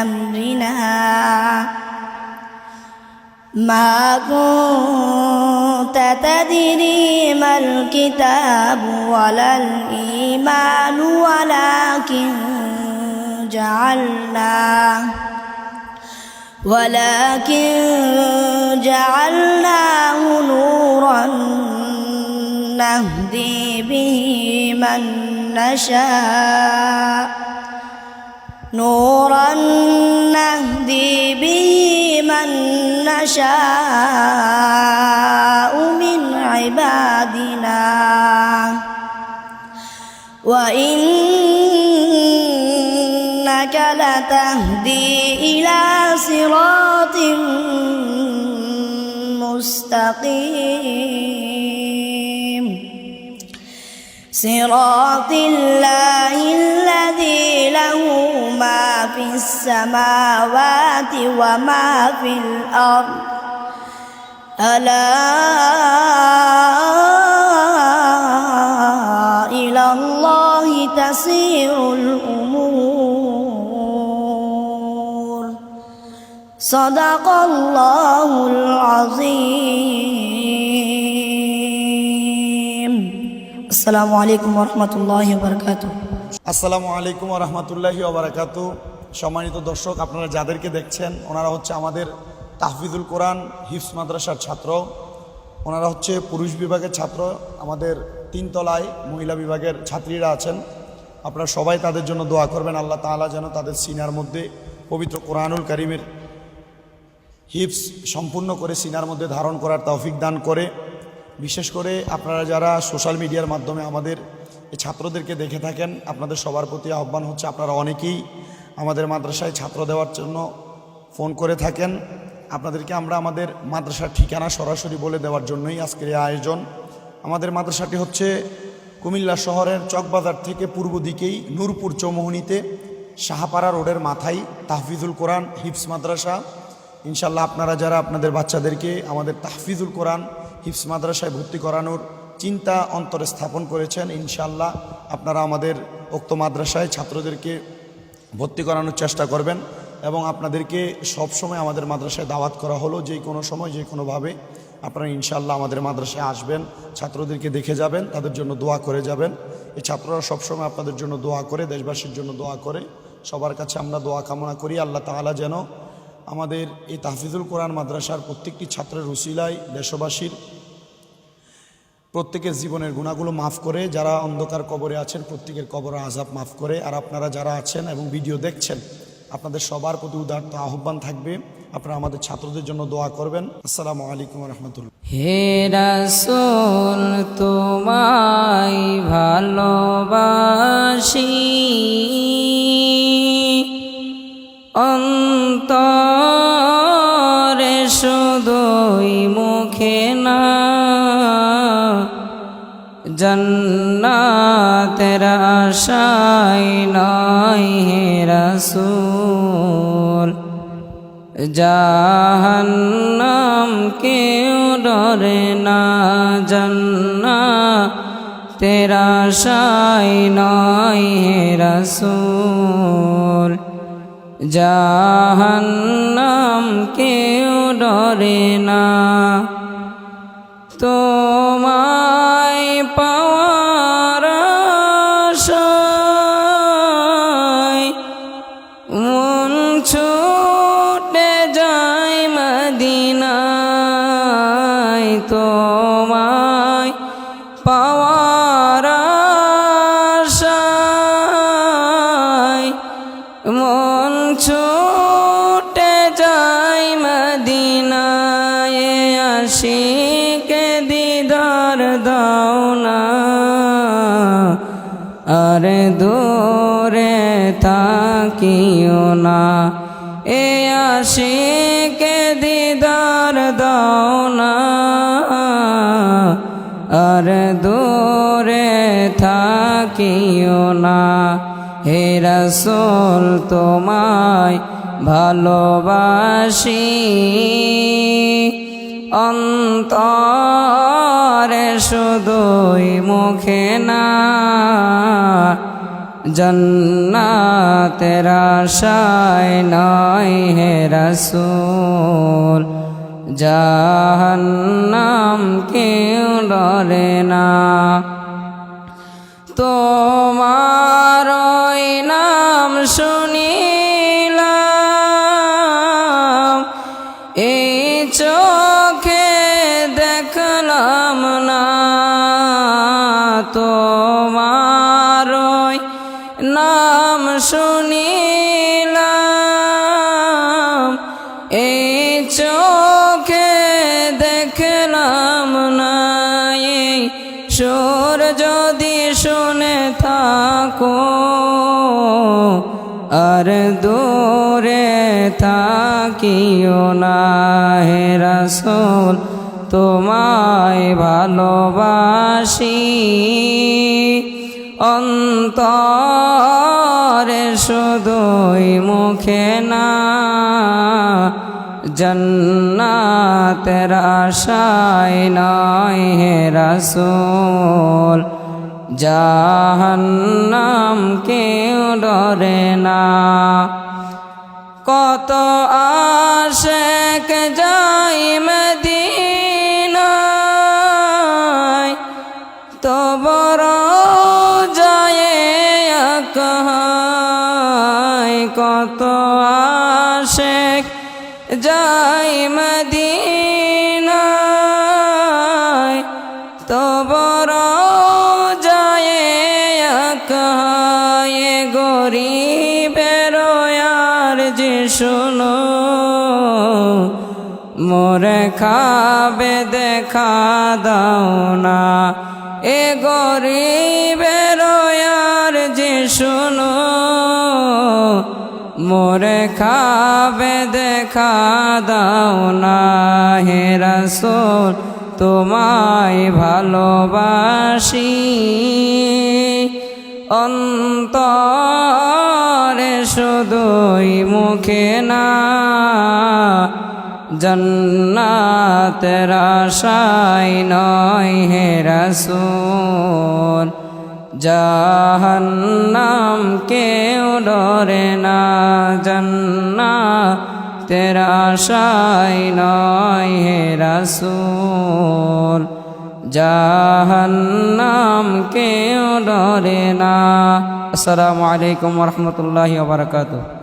أمرنا. ما كنت تدري ما الكتاب ولا الإيمان ولكن جعلناه ولكن جعلناه نورا نهدي به من نشاء. نورا نهدي به من نشاء من عبادنا. وإنك لتهدي إلى صراط مستقيم. صراط الله ما في السماوات وما في الأرض. ألا إلى الله تسير الأمور. صدق الله العظيم. السلام عليكم ورحمة الله وبركاته. আসসালামু আলাইকুম রহমতুল্লাহি ওবরাকাত সম্মানিত দর্শক, আপনারা যাদেরকে দেখছেন, ওনারা হচ্ছে আমাদের তাহফিজুল কোরআন হিফস মাদ্রাসার ছাত্র। ওনারা হচ্ছে পুরুষ বিভাগের ছাত্র। আমাদের তিনতলায় মহিলা বিভাগের ছাত্রীরা আছেন। আপনারা সবাই তাদের জন্য দোয়া করবেন। আল্লাহ তাআলা যেন তাদের সিনার মধ্যে পবিত্র কোরআনুল করিমের হিপস সম্পূর্ণ করে সিনার মধ্যে ধারণ করার তৌফিক দান করে। বিশেষ করে আপনারা যারা সোশ্যাল মিডিয়ার মাধ্যমে আমাদের এই ছাত্রদেরকে দেখে থাকেন। আপনাদের সবার প্রতি আহ্বান হচ্ছে আপনারা অনেকেই আমাদের মাদ্রাসায় ছাত্র দেওয়ার জন্য ফোন করে থাকেন। আপনাদেরকে আমরা আমাদের মাদ্রাসার ঠিকানা সরাসরি বলে দেওয়ার জন্যই আজকের এই আয়োজন। আমাদের মাদ্রাসাটি হচ্ছে কুমিল্লা শহরের চকবাজার থেকে পূর্ব দিকেই নূরপুর চৌমোহনীতে শাহপাড়া রোডের মাথায় তাহফিজুল কোরআন হিপস মাদ্রাসা। ইনশাল্লাহ আপনারা যারা আপনাদের বাচ্চাদেরকে আমাদের তাহফিজুল কোরআন হিফস মাদ্রাসায় ভর্তি করানোর চিন্তা অন্তরে স্থাপন করেছেন ইনশাল্লাহ আপনারা আমাদের উক্ত মাদ্রাসায় ছাত্রদেরকে ভর্তি করানোর চেষ্টা করবেন এবং আপনাদেরকে সবসময় আমাদের মাদ্রাসায় দাওয়াত করা হলো, যে কোনো সময়, যে কোনোভাবে আপনারা ইনশাল্লাহ আমাদের মাদ্রাসায় আসবেন, ছাত্রদেরকে দেখে যাবেন, তাদের জন্য দোয়া করে যাবেন। এই ছাত্ররা সবসময় আপনাদের জন্য দোয়া করে, দেশবাসীর জন্য দোয়া করে। সবার কাছে আমরা দোয়া কামনা করি, আল্লাহ তাআলা যেন আমাদের এই তাহফিজুল কোরআন মাদ্রাসার প্রত্যেকটি ছাত্রের রুসিলায় দেশবাসীর প্রত্যেকের জীবনের গুণাগুলো মাফ করে, যারা অন্ধকার কবরে আছেন, প্রত্যেকের কবর আজাব মাফ করে। আর আপনারা যারা আছেন এবং ভিডিও দেখছেন, আপনাদের সবার প্রতি উদার্ত আহ্বান থাকবে। আপনারা আমাদের ছাত্রদের জন্য দোয়া করবেন। আসসালামু আলাইকুম রহমতুল্লাহ। হে রাসূল, তোমায় ভালোবাসি। অন্তরে শুধুই মুখে না জন্নাতের আশাই নয় হে রাসূল। জাহান্নাম কেউ ডরে না জন্না তেরা শাই নয় হে রসুল। জাহান্নাম কেউ ডরে না তোমায় পাওয়ার মন ছুটে যায় মদিনায় তোমায় পাওয়ার থাকিও না। এ আশিকে দিদার দাও না। আর দূরে থাকিও না। হে রসুল, তোমায় ভালোবাসি। অন্তরে শুধুই মুখে না। জন্নাতের আশায় নয় হে রসুল। জাহান্নাম কেউ ডরে না। তোমার নাম শুনিলাম, এই চোখে দেখলাম না। তোমার নাম শুনিলাম এই চোখে দেখলাম না এই সুর যদি শুনে থাকো, আর দূরে থাকিও না, হে রসুল, তোমায় ভালোবাসি। অন্তরে শুধুই মুখে না, জন্নাতের আশায় নয় হে রসুল। জাহান্নাম কেউ ডরে না। কত আশেক যাই মদিনায় কহায় কত আশেক যাই মদিনায় তো বড় যায় গরিবের যে শুনো, মোরে খাবে দেখা দাও না, এ গরিবের মোরে খাবে দেখা দাও না হে রসুল, তোমায় ভালোবাসি। অন্তরে শুধুই মুখে না, জন্নাতের আশায় নয় হে রসুল। জাহান্নাম কেউ ডরে না জন্না তেরা আশায় নয় হে রসুল। জাহান্নাম কেউ ডরে না। আসসালামু আলাইকুম রহমতুল্লাহ বারকাতুহ।